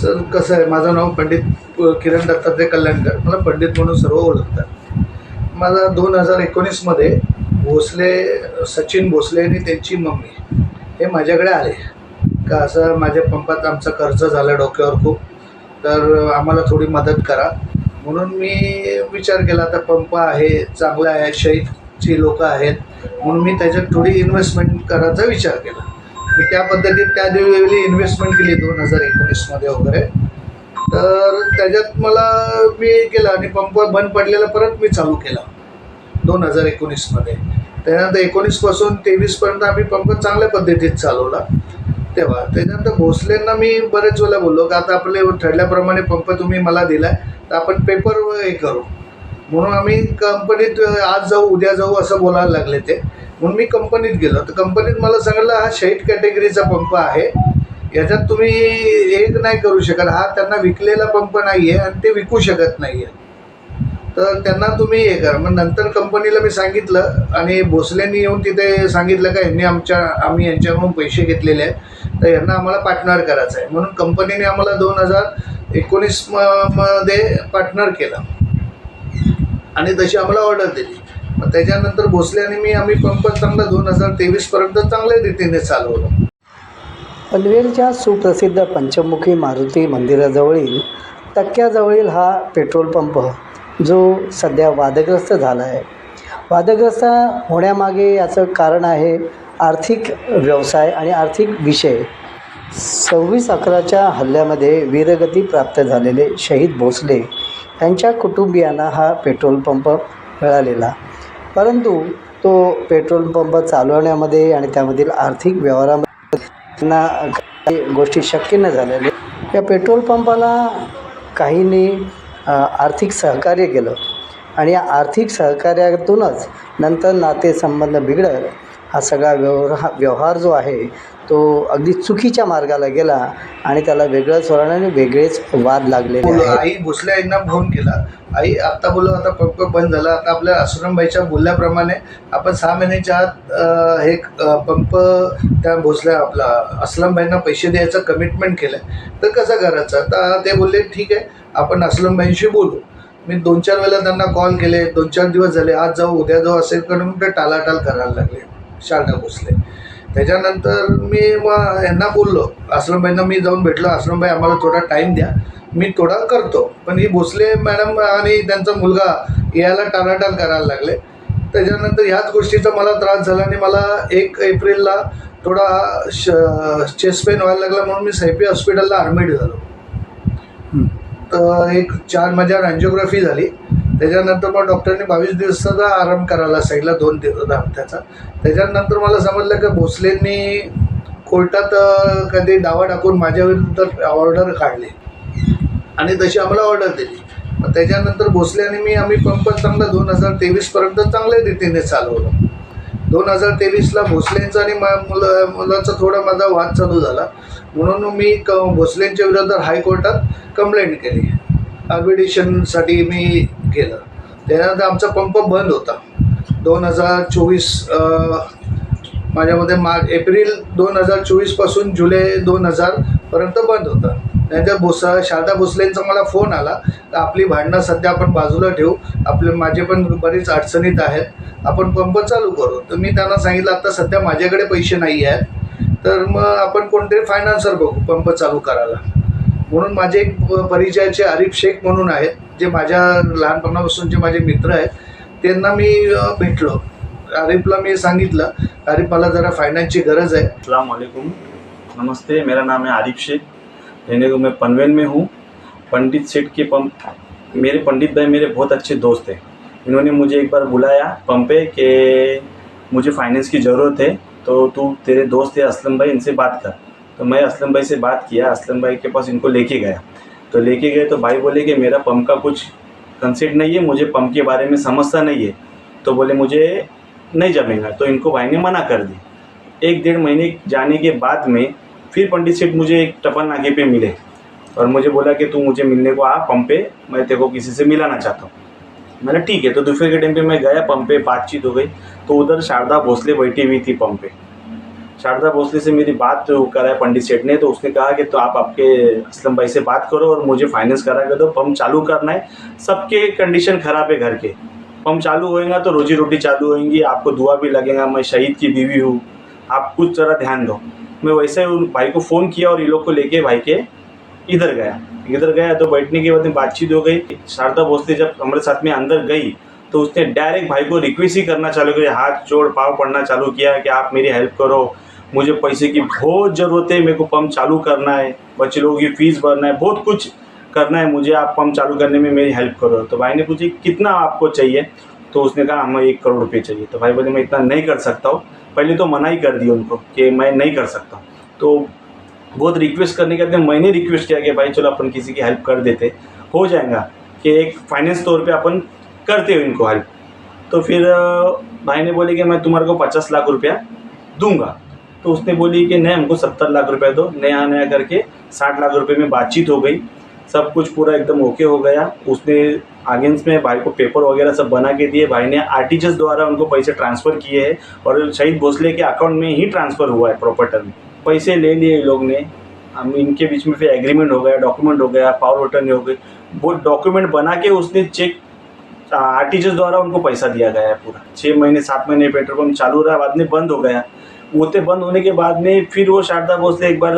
Sir कसं आहे माझं नाव पंडित किरण दत्तात्रय कल्याणकर. मला पंडित म्हणून सर्व ओळखतात. माझा दोन हजार एकोणीसमध्ये भोसले सचिन भोसले आणि त्यांची मम्मी हे माझ्याकडे आले. का असं माझ्या पंपात आमचा खर्च झाला डोक्यावर खूप. तर आम्हाला थोडी मदत करा. म्हणून मी विचार केला आता पंप आहे चांगला आहे शहीदची लोकं आहेत. म्हणून मी त्याच्यात थोडी इन्व्हेस्टमेंट करायचा विचार केला. मी त्या पद्धतीत त्या वेळी इन्व्हेस्टमेंट केली दोन हजार एकोणीसमध्ये वगैरे. तर त्याच्यात मला मी केलं आणि पंप बंद पडलेला परत मी चालू केला दोन हजार एकोणीसमध्ये त्यानंतर एकोणीसपासून तेवीसपर्यंत आम्ही पंप चांगल्या पद्धतीत चालवला. तेव्हा त्याच्यानंतर भोसलेंना मी बरेच वेळेला बोललो की आता आपले ठरल्याप्रमाणे पंप तुम्ही मला दिला तर आपण पेपर हे करू. म्हणून आम्ही कंपनीत आज जाऊ उद्या जाऊ असं बोलायला लागले ते. म्हणून मी कंपनीत गेलो. तर कंपनीत मला सांगितलं हा शहीद कॅटेगरीचा पंप आहे. याच्यात तुम्ही एक नाही करू शकत. हा त्यांना विकलेला पंप नाही आहे आणि ते विकू शकत नाही आहे तर त्यांना तुम्ही हे करा. मग नंतर कंपनीला मी सांगितलं आणि भोसलेंनी येऊन तिथे सांगितलं का यांनी आमच्या आम्ही यांच्याकडून पैसे घेतलेले आहेत. तर यांना आम्हाला पार्टनर करायचं आहे. म्हणून कंपनीने आम्हाला दोन हजार एकोणीसमध्ये पार्टनर केलं. आणि तशी आम्हाला ऑर्डर दिली. त्याच्यानंतर भोसले आणि मी आम्ही पंप चांगला दोन हजार तेवीसपर्यंत चांगल्या रीतीने चालवलं. पनवेलच्या सुप्रसिद्ध पंचमुखी मारुती मंदिराजवळील टक्क्याजवळील हा पेट्रोल पंप जो सध्या वादग्रस्त झाला आहे. वादग्रस्त होण्यामागे याचं कारण आहे आर्थिक व्यवसाय आणि आर्थिक विषय. सव्वीस अकराच्या हल्ल्यामध्ये वीरगती प्राप्त झालेले शहीद भोसले यांच्या कुटुंबियांना हा पेट्रोल पंप मिळालेला. परंतु तो पेट्रोल पंप चालवण्यामध्ये आणि त्यामधील आर्थिक व्यवहारामध्ये त्यांना काही गोष्टी शक्य न झालेल्या. या पेट्रोल पंपाला काहींनी आर्थिक सहकार्य केलं. आणि या आर्थिक सहकार्यातूनच नंतर नातेसंबंध बिघडत हा सगळा व्यवहार व्यवहार जो आहे तो अगदी चुकीच्या मार्गाला गेला आणि त्याला वेगळंच वळण आणि वेगळेच वाद लागलेले आहेत. आई भोसले आईंना फोन केला. आई आत्ता बोललो आता पंप बंद झाला. आता आपल्या आश्रमबाईच्या बोलल्याप्रमाणे आपण सहा महिन्याच्या आत अं, हे अं, पंप त्या भोसल्या आपला असलमबाईंना पैसे द्यायचं कमिटमेंट केलं तर कसं करायचं? तर ते बोलले ठीक आहे आपण असलमबाईंशी बोलू. मी दोन चार वेळेला त्यांना कॉल केले. दोन चार दिवस झाले. आज जाऊ उद्या जाऊ असेल करून ते टालाटाल करायला लागले. शारदा भोसले. त्याच्यानंतर मी मग यांना बोललो आश्रमबाईंना मी जाऊन भेटलो आश्रमबाई आम्हाला थोडा टाईम द्या. मी थोडा करतो. पण ही भोसले मॅडम आणि त्यांचा मुलगा यायला टाळाटाळ करायला लागले. त्याच्यानंतर ह्याच गोष्टीचा मला त्रास झाला आणि मला एक एप्रिलला थोडा श चेस्ट पेन व्हायला लागला म्हणून मी सैपी हॉस्पिटलला ॲडमिट झालो. तर एक चार माझ्यावर अँजिओग्राफी झाली. त्याच्यानंतर मग डॉक्टरने बावीस दिवसाचा आराम करायला सांगितला दोन दिवस हप्त्याचा त्याच्यानंतर मला समजलं की भोसलेंनी कोर्टात कधी दावा टाकून माझ्या विरुद्ध ऑर्डर काढली. आणि तशी आम्हाला ऑर्डर दिली. मग त्याच्यानंतर भोसले आणि मी आम्ही पंप चांगला दोन हजार तेवीसपर्यंत चांगल्या रीतीने चालवलं. दोन हजार तेवीसला भोसलेंचा आणि मा मुलं मुलाचा थोडा माझा वाद चालू झाला. म्हणून मी क भोसलेंच्या विरोधात हायकोर्टात कंप्लेंट केली. आर्बिटेशनसाठी मी गेलं. त्यानंतर आमचा पंप बंद होता. दोन हजार चोवीस माझ्यामध्ये मार्च एप्रिल दोन हजार चोवीसपासून जुलै दोन हजारपर्यंत बंद होता. त्यानंतर भोस शारदा भोसलेंचा मला फोन आला तर आपली भांडणं सध्या आपण बाजूला ठेवू. आपले माझे पण बरीच अडचणीत आहेत. आपण पंप चालू करू. तर मी त्यांना सांगितलं आता सध्या माझ्याकडे पैसे नाही आहेत. तर मग आपण कोणतरी फायनान्सर बघू पंप चालू करायला. म्हणून माझे एक परिचयाचे आरिफ शेख म्हणून आहेत जे माझ्या लहानपणापासून जे माझे मित्र आहेत त्यांना मी भेटलो. आरिफला मी सांगितलं आरिफ मला जरा फायनान्सची गरज आहे. अस्सलाम वालेकुम नमस्ते मेरा नाम है आरिफ शेख। रहने को मैं पनवेल में हूँ। पंडित सेठ के पंप मेरे पंडित भाई मेरे बहुत अच्छे दोस्त हैं। इन्होंने मुझे एक बार बुलाया पंप पे कि मुझे फाइनेंस की ज़रूरत है तो तू तेरे दोस्त है असलम भाई इनसे बात कर। तो मैं असलम भाई से बात किया, असलम भाई के पास इनको लेके गया। तो लेके गए तो भाई बोले कि मेरा पम्प का कुछ कंसेप्ट नहीं है, मुझे पम्प के बारे में समझता नहीं है। तो बोले, मुझे नहीं जमेगा। तो इनको भाई ने मना कर दी एक डेढ़ महीने जाने के बाद में फिर पंडित सेठ मुझे एक टपल नाके पे मिले और मुझे बोला कि, तू मुझे मिलने को आ पंप पे, मैं तेरे को किसी से मिलाना चाहता हूँ। मैंने, ठीक है। तो दोपहर के टाइम पे मैं गया पंप पे बातचीत हो गई। तो उधर शारदा भोसले बैठी हुई थी पंप पे। शारदा भोसले से मेरी बात कराया पंडित सेठ ने तो उसने कहा कि तो आप आपके असलम भाई से बात करो और मुझे फाइनेंस करा कर दो पंप चालू करना है। सबके कंडीशन ख़राब है घर के। पंप चालू होएगा तो रोजी रोटी चालू होएँगी, आपको दुआ भी लगेगा, मैं शहीद की बीवी हूँ, आप कुछ ज़रा ध्यान दो। मैं वैसे ही उन भाई को फ़ोन किया और ये लोग को लेके भाई के इधर गया। इधर गया तो बैठने के बाद में बातचीत हो गई। शारदा भोसले जब हमारे साथ में अंदर गई तो उसने डायरेक्ट भाई को रिक्वेस्ट ही करना चालू किया। हाथ, जोड़, पाव पड़ना चालू किया कि आप मेरी हेल्प करो। मुझे पैसे की बहुत ज़रूरत है, मेरे को पंप चालू करना है, बच्चे लोगों की फ़ीस भरना है, बहुत कुछ करना है, मुझे आप पंप चालू करने में मेरी हेल्प करो। तो भाई ने पूछी कितना आपको चाहिए? तो उसने कहा, हमें एक करोड़ रुपये चाहिए। तो भाई बोले, मैं इतना नहीं कर सकता हूँ। पहले तो मना ही कर दिया उनको कि मैं नहीं कर सकता तो बहुत रिक्वेस्ट करने के बाद मैंने रिक्वेस्ट किया कि भाई, चलो अपन किसी की हेल्प कर देते। हो जाएगा कि एक फाइनेंस तौर पे अपन करते हो इनको हेल्प तो फिर भाई ने बोले कि मैं तुम्हारे को पचास लाख रुपया दूँगा। तो उसने बोली कि नहीं हमको सत्तर लाख रुपया दो, नया नया करके साठ लाख रुपए में बातचीत हो गई। सब कुछ पूरा एकदम ओके हो गया। उसने अगेंस्ट में भाई को पेपर वगैरह सब बना के दिए। भाई ने आर द्वारा उनको पैसे ट्रांसफ़र किए हैं और शहीद भोसले के अकाउंट में ही ट्रांसफ़र हुआ है प्रॉपर्टर में पैसे ले लिए लोग ने। हम इनके बीच में फिर एग्रीमेंट हो गया डॉक्यूमेंट हो गया पावर ऑटर्नी हो गई वो डॉक्यूमेंट बना के उसने चेक आर द्वारा उनको पैसा दिया गया है पूरा। छः महीने, सात महीने पेट्रोल पंप चालू रहा, बाद में बंद हो गया। होते बंद होने के बाद में फिर वो शारदा भोसले एक बार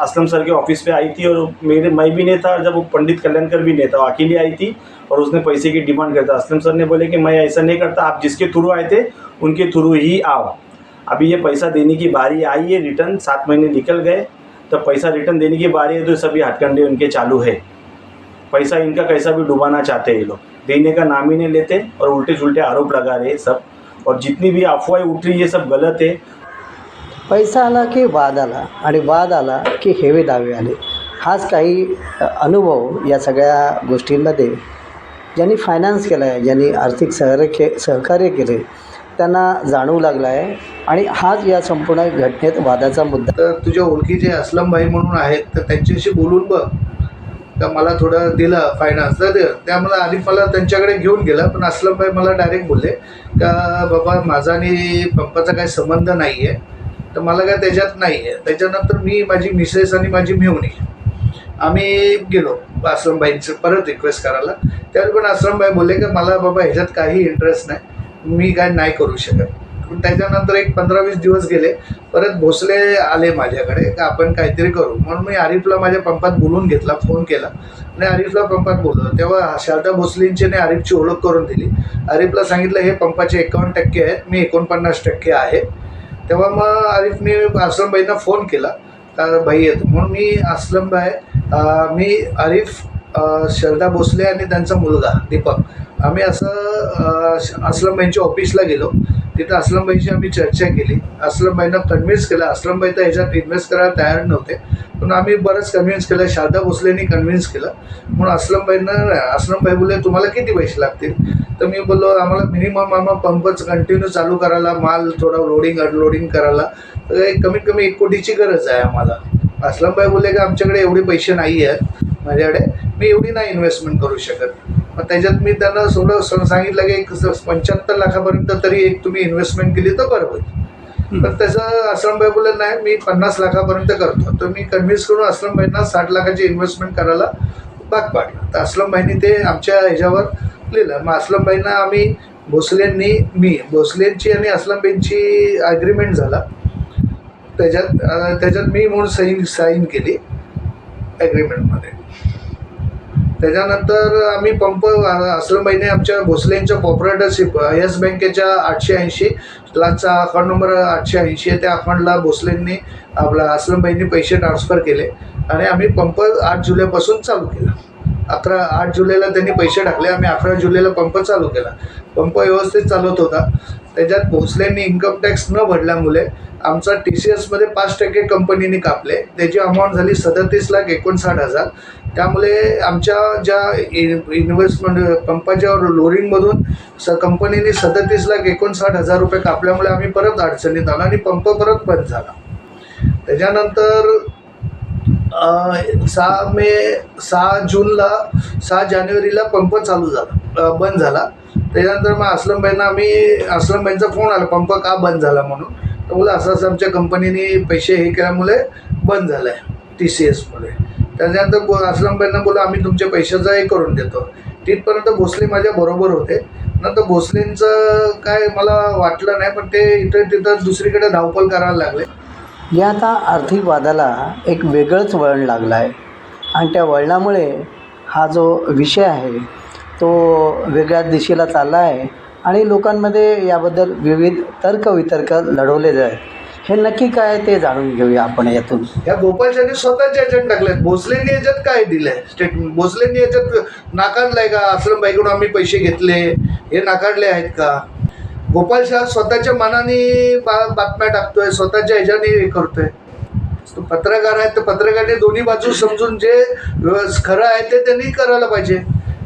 असलम सर के ऑफ़िस पे आई थी और मेरे, मैं भी नहीं था, जब वो पंडित कल्याणकर भी नहीं था अकेली आई थी और उसने पैसे की डिमांड करता असलम सर ने बोले कि मैं ऐसा नहीं करता, आप जिसके थ्रू आए थे, उनके थ्रू ही आओ। अभी ये पैसा देने की बारी आई है, रिटर्न सात महीने निकल गए तो पैसा रिटर्न देने की बारी है तो सभी हथकंडे उनके चालू है। पैसा इनका कैसा भी डुबाना चाहते हैं ये लोग। देने का नाम ही नहीं लेते और उल्टे सुलटे आरोप लगा रहे सब। और जितनी भी अफवाहें उठ रही है सब गलत है। पैसा आला की वाद आला आणि वाद आला की हेवे दावे आले. हाच काही अनुभव या सगळ्या गोष्टींमध्ये ज्यांनी फायनान्स केला आहे ज्यांनी आर्थिक सहर के सहकार्य केले त्यांना जाणवू लागला आहे आणि हाच या संपूर्ण घटनेत वादाचा मुद्दा. तर तुझ्या ओळखीचे असलम भाई म्हणून आहेत तर त्यांच्याशी बोलून बघ. तर मला थोडं दिलं फायनान्स तर दे. त्यामुळे आरिफ मला त्यांच्याकडे घेऊन गेलं पण असलम भाई मला डायरेक्ट बोलले का बाबा माझा आणि पंपाचा काही संबंध नाही आहे तर मला काय त्याच्यात नाही. आहे त्याच्यानंतर मी माझी मिसेस आणि माझी मेहुणी. आम्ही गेलो आश्रमबाईंचं परत रिक्वेस्ट करायला. त्यावेळी पण आश्रमबाई बोलले की मला बाबा ह्याच्यात काही इंटरेस्ट नाही. मी काय नाही करू शकत. त्याच्यानंतर एक पंधरा वीस दिवस गेले. परत भोसले आले माझ्याकडे का आपण काहीतरी करू? म्हणून मी आरिफला माझ्या पंपात बोलून घेतला फोन केला. आणि आरिफला पंपात बोललो तेव्हा शारदा भोसलेंची ने आरिफची ओळख करून दिली. आरिफला सांगितलं हे पंपाचे एकावन्न टक्के आहेत. मी एकोणपन्नास टक्के आहे. तेव्हा मग आरिफने असलमबाईंना फोन केला. का भाई येतो. म्हणून मी असलमबाई मी आरिफ अं, श्रद्धा भोसले आणि त्यांचा मुलगा दीपक. आम्ही असं असलमबाईंच्या ऑफिसला गेलो. तिथं असलमबाईंची आम्ही चर्चा केली. असलमबाईंना कन्व्हिन्स केलं. असलमबाई तर ह्याच्यात इन्व्हेस्ट करायला तयार नव्हते. पण आम्ही बरंच कन्व्हिन्स केलं. शारदा भोसलेनी कन्व्हिन्स केलं. म्हणून असलमबाईंना असलमबाई बोलले तुम्हाला किती पैसे लागतील? तर मी बोललो आम्हाला मिनिमम आम्हाला पंपच कंटिन्यू चालू करायला माल थोडा लोडिंग अनलोडिंग करायला. तर एक कमीत कमी एक कोटीची गरज आहे आम्हाला. असलमबाई बोलले की आमच्याकडे एवढे पैसे नाही आहेत माझ्याकडे. मी एवढी नाही इन्व्हेस्टमेंट करू शकत. मग त्याच्यात मी त्यांना थोडं सांगितलं की एक पंच्याहत्तर लाखापर्यंत तरी एक तुम्ही इन्व्हेस्टमेंट केली तर बरं होईल. पण त्याचं असलमबाई बोलले नाही मी पन्नास लाखापर्यंत करतो. तर मी कन्व्हिन्स करून असलमबाईंना साठ लाखाची इन्व्हेस्टमेंट करायला भाग पाडलं. तर असलमबाईंनी ते आमच्या ह्याच्यावर लिहिलं. मग असलमबाईंना आम्ही भोसलेंनी मी भोसलेंची आणि असलमबाईंची ॲग्रीमेंट झाला. त्याच्यात त्याच्यात मी म्हणून साईन साईन केली ॲग्रीमेंटमध्ये त्याच्यानंतर आम्ही पंप असलमबाईने आमच्या भोसलेंच्या कॉपरेटरशिप येस बँकेच्या आठशे ऐंशी लाखचा अकाउंट नंबर आठशे ऐंशी आहे त्या अकाउंटला भोसलेंनी आपला असलमबाईंनी पैसे ट्रान्सफर केले. आणि आम्ही पंप आठ जुलैपासून चालू केला. अकरा आठ जुलैला त्यांनी पैसे टाकले आम्ही अकरा जुलैला पंप चालू केला. पंप व्यवस्थित चालवत होता. त्याच्यात भोसलेंनी इन्कम टॅक्स न भरल्यामुळे आमचा टी सी एसमध्ये पाच टक्के कंपनीने कापले. त्याची अमाऊंट झाली सदतीस लाख एकोणसाठ हजार. त्यामुळे आमच्या ज्या इन्व्हेस्टमेंट पंपाच्या लोरिंगमधून स कंपनीने सदतीस लाख एकोणसाठ हजार रुपये कापल्यामुळे आम्ही परत अडचणीत आलो आणि पंप परत बंद झाला. त्याच्यानंतर सहा मे सहा जूनला सहा जानेवारीला पंप चालू झाला बंद झाला. त्याच्यानंतर मग असलमबाईंना आम्ही असलमबाईंचा फोन आला पंप का बंद झाला म्हणून. तर मला असं असं आमच्या कंपनीने पैसे हे केल्यामुळे बंद झालं आहे टी सी एसमुळे त्याच्यानंतर बो असलमबाईंना बोला आम्ही तुमच्या पैशाचं हे करून देतो. तिथपर्यंत भोसले माझ्या बरोबर होते. नंतर भोसलेंचं काय मला वाटलं नाही पण ते इथं तिथं दुसरीकडे धावपळ करायला लागले. या आता आर्थिक वादाला एक वेगळंच वळण लागलं आहे आणि त्या वळणामुळे हा जो विषय आहे तो वेगळ्याच दिशेला चालला आहे आणि लोकांमध्ये याबद्दल विविध तर्कवितर्क लढवले जात आहेत. हे नक्की काय ते जाणून घेऊया आपण यातून. या गोपालशाने स्वतःचे एजंट टाकले भोसलेंनी याच्यात काय दिले स्टेटमेंट भोसलेंनी याच्यात नाकारलंय का? असलमबाईकडून आम्ही पैसे घेतले. हे नाकारले आहेत का? गोपाल शाह स्वतःच्या मनाने बा बातम्या टाकतोय स्वतःच्या ह्याच्याने हे करतोय. तो पत्रकार आहे तर पत्रकाराने दोन्ही बाजू समजून जे खरं आहे ते त्यांनी करायला पाहिजे.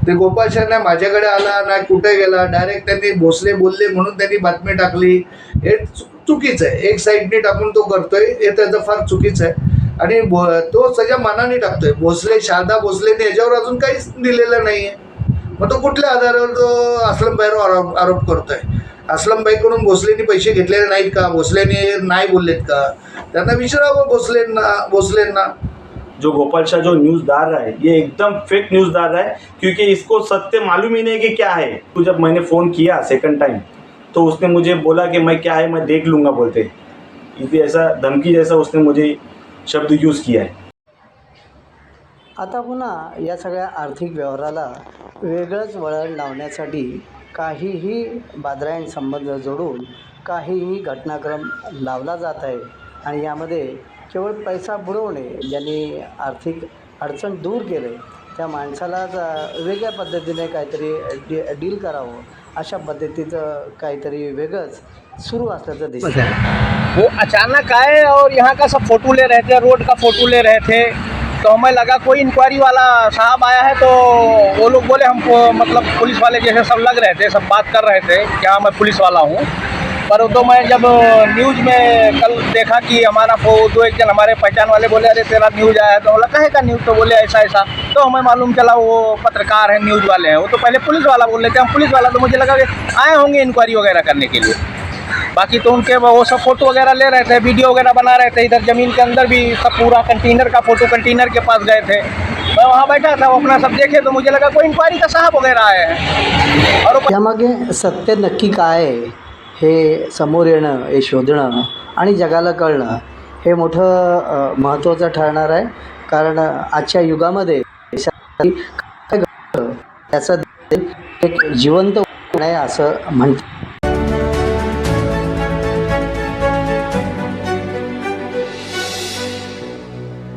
ते गोपाल शाह नाही माझ्याकडे आला नाही कुठे गेला. डायरेक्ट त्यांनी भोसले बोलले म्हणून त्यांनी बातमी टाकली. हे चुकीचं आहे. एक साईडने टाकून तो करतोय हे त्याचं फार चुकीचं आहे. आणि तो सगळ्या मनाने टाकतोय. भोसले शारदा भोसलेने याच्यावर अजून काहीच दिलेलं नाही आहे मग तो कुठल्या आधारावर तो असलमबाईवर आरोप आरोप करतोय? असलमबाईकडून भोसलेने पैसे घेतलेले नाहीत का? भोसलेने नाही बोललेत का? त्यांना विचारावं भोसलेंना भोसलेंना. जो गोपाल शाह जो न्यूज़दार है ये एकदम फेक न्यूज़दार है क्योंकि इसको सत्य मालूम ही नहीं कि क्या है। तो जब मैंने फ़ोन किया सेकंड टाइम तो उसने मुझे बोला कि मैं क्या है मैं देख लूँगा बोलते। इसी ऐसा धमकी जैसा उसने मुझे शब्द यूज़ किया है। आता पुन्हा या सगळ्या आर्थिक व्यवहाराला वेगळंच वळण लावण्यासाठी काहीही बादरायण संबंध जोडून काहीही घटनाक्रम लावला जात आहे आणि यामध्ये केवळ पैसा बुडवणे ज्यांनी आर्थिक अडचण दूर केले त्या माणसालाच वेगळ्या पद्धतीने काहीतरी डी डील करावं. अशा पद्धतीचं काहीतरी वेगळंच सुरू असल्याचं दिसतं वो हो, अचानक आए और यहाँ का सब फोटो ले रहे थे रोड का फोटो ले रहे थे? तो हमें लगा कोई इंक्वायरी वाला साहब आया है तो वो लोग बोले हमको मतलब पुलिस वाले जैसे सब लग रहे थे सब बात कर रहे थे कि हाँ मैं पुलिस वाला हूँ। पर तो मैं जब न्यूज़ में कल देखा कि हमारा वो दो एक जन हमारे पहचान वाले बोले, अरे, तेरा न्यूज़ आया है तो बोला, कहे का न्यूज़? तो बोले, ऐसा ऐसा। तो हमें मालूम चला वो पत्रकार है, न्यूज़ वाले हैं। वो तो पहले पुलिस वाला बोल रहे थे। हम पुलिस वाला तो मुझे लगा कि आए होंगे इंक्वायरी वगैरह करने के लिए। बाकी तो उनके वो सब फ़ोटो वगैरह ले रहे थे वीडियो वगैरह बना रहे थे। इधर ज़मीन के अंदर भी सब पूरा कंटेनर का फ़ोटो कंटेनर के पास गए थे। मैं वहाँ बैठा था, वो अपना सब देखे तो मुझे लगा कोई इंक्वायरी का साहब वगैरह आए हैं। और सत्य नक्की का आहे हे समोर येणं हे शोधणं आणि जगाला कळणं हे मोठं महत्त्वाचं ठरणार आहे. कारण आजच्या युगामध्ये त्याचं एक जिवंत आहे असं म्हणतात.